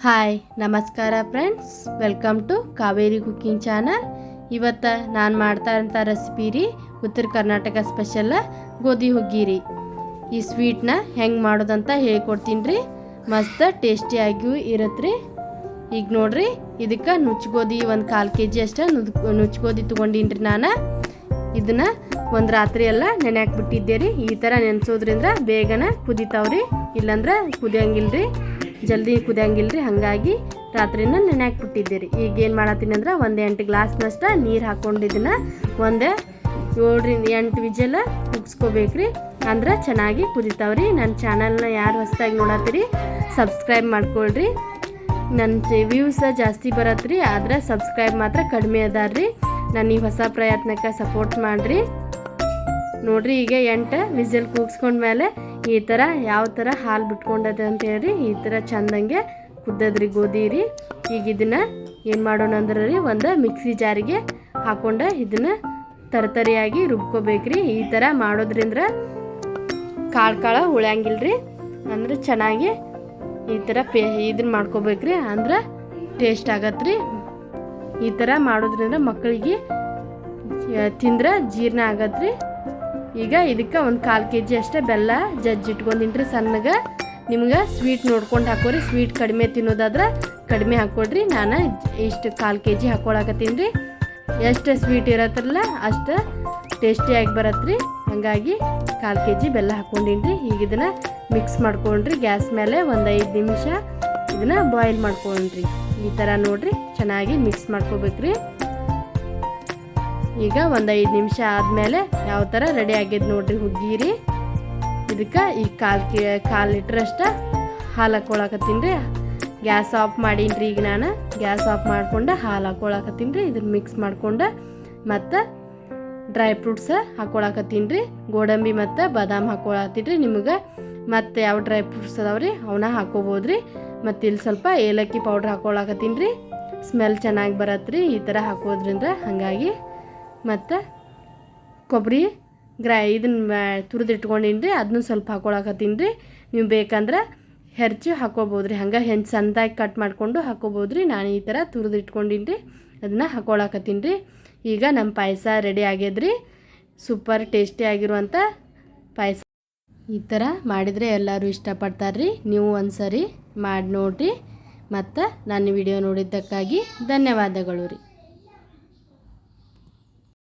Hi, ನಮಸ್ಕಾರ friends welcome to Kaveri cooking channel ಇವತ್ತು ನಾನು ಮಾಡ್ತಾ ಇರೋಂಥ ರೆಸಿಪಿ ರೀ, ಉತ್ತರ ಕರ್ನಾಟಕ ಸ್ಪೆಷಲ್ ಗೋಧಿ ಹುಗ್ಗಿ ರೀ. ಈ ಸ್ವೀಟ್ನ ಹೆಂಗೆ ಮಾಡೋದಂತ ಹೇಳ್ಕೊಡ್ತೀನಿ ರೀ. ಮಸ್ತ್ ಟೇಸ್ಟಿಯಾಗಿಯೂ ಇರತ್ತೆ ರೀ. ಈಗ ನೋಡ್ರಿ, ಇದಕ್ಕೆ ನುಚ್ಚುಗೋಧಿ ಒಂದು ಕಾಲು ಕೆ ಜಿ ಅಷ್ಟು ನುಚ್ಚು ಗೋಧಿ ತೊಗೊಂಡೀನಿ ರೀ ನಾನು. ಇದನ್ನು ಒಂದು ರಾತ್ರಿ ಎಲ್ಲ ನೆನೆ ಬಿಟ್ಟಿದ್ದೆ ರೀ. ಈ ಥರ ನೆನೆಸೋದ್ರಿಂದ ಬೇಗನೆ ಕುದಿತಾವ್ರಿ ಇಲ್ಲಾಂದ್ರೆ ಕುದಿಯಂಗಿಲ್ಲ ರೀ ಜಲ್ದಿ ಕುದಿಯಂಗಿಲ್ಲ ರೀ ಹಾಗಾಗಿ ರಾತ್ರಿನ ನೆನೆಯಾಕ್ ಬಿಟ್ಟಿದ್ದೆ ರೀ ಈಗ ಏನು ಮಾಡತ್ತೀನಿ ಅಂದ್ರೆ ಒಂದು ಎಂಟು ಗ್ಲಾಸ್ನಷ್ಟ ನೀರು ಹಾಕ್ಕೊಂಡಿದ್ದನ್ನ ಒಂದೇ ಏಳರಿಂದ ಎಂಟು ವಿಜಲ ಉಗ್ಸ್ಕೋಬೇಕ್ರಿ ಅಂದ್ರೆ ಚೆನ್ನಾಗಿ ಕುದಿತಾವ್ರಿ. ನನ್ನ ಚಾನಲ್ನ ಯಾರು ಹೊಸದಾಗಿ ನೋಡತ್ತೀರಿ ಸಬ್ಸ್ಕ್ರೈಬ್ ಮಾಡ್ಕೊಳ್ರಿ. ನನ್ನ ವ್ಯೂಸ ಜಾಸ್ತಿ ಬರತ್ರಿ, ಆದ್ರೆ ಸಬ್ಸ್ಕ್ರೈಬ್ ಮಾತ್ರ ಕಡಿಮೆ ಅದಾರ್ರಿ. ಈ ಹೊಸ ಪ್ರಯತ್ನಕ್ಕೆ ಸಪೋರ್ಟ್ ಮಾಡಿರಿ. ನೋಡ್ರಿ ಈಗ ಎಂಟು ವಿಸಿಲ್ ಕೂಗ್ಸ್ಕೊಂಡ್ಮೇಲೆ ಈ ಥರ ಯಾವ ಥರ ಹಾಲು ಬಿಟ್ಕೊಂಡದ ಅಂತ ಹೇಳಿ ಈ ಥರ ಚಂದಂಗೆ ಕುದ್ದದ್ರಿ ಗೋಧಿ ರೀ. ಈಗ ಇದನ್ನು ಏನು ಮಾಡೋಣ ಅಂದ್ರೆ ರೀ, ಒಂದು ಮಿಕ್ಸಿ ಜಾರಿಗೆ ಹಾಕೊಂಡ ಇದನ್ನು ತರತರಿಯಾಗಿ ರುಬ್ಕೋಬೇಕ್ರಿ. ಈ ಥರ ಮಾಡೋದ್ರಿಂದ ಕಾಳು ಕಾಳು ಉಳ್ಯಂಗಿಲ್ಲ ರೀ ಅಂದ್ರೆ ಚೆನ್ನಾಗಿ ಈ ಥರ ಪೇ ಇದನ್ನ ಮಾಡ್ಕೋಬೇಕ್ರಿ, ಅಂದ್ರೆ ಟೇಸ್ಟ್ ಆಗತ್ತೆ ರೀ ಈ ಥರ ಮಾಡೋದ್ರಿಂದ ಮಕ್ಕಳಿಗೆ ತಿಂದ್ರೆ ಜೀರ್ಣ ಆಗತ್ತೆ ರೀ ಈಗ ಇದಕ್ಕೆ ಒಂದು ಕಾಲು ಕೆ ಜಿ ಅಷ್ಟೇ ಬೆಲ್ಲ ಜಜ್ಜಿ ಇಟ್ಕೊಂಡಿನ್ರಿ ಸಣ್ಣಗೆ. ನಿಮ್ಗೆ ಸ್ವೀಟ್ ನೋಡ್ಕೊಂಡು ಹಾಕೋರಿ ಸ್ವೀಟ್ ಕಡಿಮೆ ತಿನ್ನೋದಾದ್ರೆ ಕಡಿಮೆ ಹಾಕ್ಕೊಡ್ರಿ ನಾನು ಇಷ್ಟು ಕಾಲು ಕೆ ಜಿ ಹಾಕೊಳಕತ್ತೀನಿ. ರೀ ಎಷ್ಟು ಸ್ವೀಟ್ ಇರತ್ತಲ್ಲ ಅಷ್ಟು ಟೇಸ್ಟಿಯಾಗಿ ಬರತ್ತೆ ರೀ ಹಾಗಾಗಿ ಕಾಲು ಕೆ ಜಿ ಬೆಲ್ಲ ಹಾಕ್ಕೊಂಡಿನ್ರಿ ಈಗ ಇದನ್ನು ಮಿಕ್ಸ್ ಮಾಡ್ಕೊಂಡ್ರಿ. ಗ್ಯಾಸ್ ಮೇಲೆ ಒಂದು ಐದು ನಿಮಿಷ ಇದನ್ನು ಬಾಯ್ಲ್ ಮಾಡ್ಕೊಂಡ್ರಿ. ಈ ಥರ ನೋಡಿರಿ, ಚೆನ್ನಾಗಿ ಮಿಕ್ಸ್ ಮಾಡ್ಕೋಬೇಕ್ರಿ. ಈಗ ಒಂದು ಐದು ನಿಮಿಷ ಆದಮೇಲೆ ಯಾವ ಥರ ರೆಡಿ ಆಗ್ಯದ ನೋಡ್ರಿ ಹುಗ್ಗಿರಿ. ಇದಕ್ಕೆ ಈ ಕಾಲು ಕಿ, ಕಾಲು ಲೀಟ್ರಷ್ಟು ಹಾಲು ಹಾಕ್ಕೊಳಕತ್ತೀನಿ ರೀ. ಗ್ಯಾಸ್ ಆಫ್ ಮಾಡೀನಿ ರೀ ಈಗ ನಾನು. ಗ್ಯಾಸ್ ಆಫ್ ಮಾಡ್ಕೊಂಡು ಹಾಲು ಹಾಕೊಳಕತ್ತೀನಿ ರೀ. ಇದನ್ನು ಮಿಕ್ಸ್ ಮಾಡ್ಕೊಂಡು ಮತ್ತು ಡ್ರೈ ಫ್ರೂಟ್ಸ್ ಹಾಕೊಳಕತ್ತೀನಿ ರೀ. ಗೋಡಂಬಿ ಮತ್ತು ಬಾದಾಮ್ ಹಾಕ್ಕೊಳತ್ತೀನಿ ರೀ ನಿಮಗೆ. ಮತ್ತು ಯಾವ ಡ್ರೈ ಫ್ರೂಟ್ಸ್ ಅದಾವೆ ರೀ ಅವನ್ನ ಹಾಕೋಬೋದು ರೀ ಮತ್ತು ಇಲ್ಲಿ ಸ್ವಲ್ಪ ಏಲಕ್ಕಿ ಪೌಡ್ರ್ ಹಾಕ್ಕೊಳಕತ್ತೀನಿ ರೀ. ಸ್ಮೆಲ್ ಚೆನ್ನಾಗಿ ಬರತ್ತೆ ರೀ ಈ ಥರ ಹಾಕೋದ್ರಿಂದ ಹಾಗಾಗಿ ಮತ್ತು ಕೊಬ್ಬರಿ ಗ್ರೈ ಇದನ್ನ ತುರಿದಿಟ್ಕೊಂಡಿನಿ ರೀ ಅದನ್ನೂ ಸ್ವಲ್ಪ ಹಾಕೊಳಕತ್ತೀನಿ ರೀ ನೀವು ಬೇಕಂದ್ರೆ ಹೆರ್ಚಿ ಹಾಕೋಬೋದು ರೀ ಹಂಗೆ ಹೆಂಚು ಸಣ್ಣದಾಗಿ ಕಟ್ ಮಾಡಿಕೊಂಡು ಹಾಕೋಬೋದು ರೀ ನಾನು ಈ ಥರ ತುರಿದು ಇಟ್ಕೊಂಡಿನಿ ರೀ ಅದನ್ನು ಹಾಕೊಳಕತ್ತೀನಿ ರೀ ಈಗ ನಮ್ಮ ಪಾಯಸ ರೆಡಿ ಆಗ್ಯದ್ರಿ. ಸೂಪರ್ ಟೇಸ್ಟಿ ಆಗಿರುವಂಥ ಪಾಯಸ. ಈ ಥರ ಮಾಡಿದರೆ ಎಲ್ಲರೂ ಇಷ್ಟಪಡ್ತಾರೆ ರೀ ನೀವು ಒಂದು ಸರಿ ಮಾಡಿ ನೋಡಿರಿ. ಮತ್ತು ನನ್ನ ವಿಡಿಯೋ ನೋಡಿದ್ದಕ್ಕಾಗಿ ಧನ್ಯವಾದಗಳು ರೀ.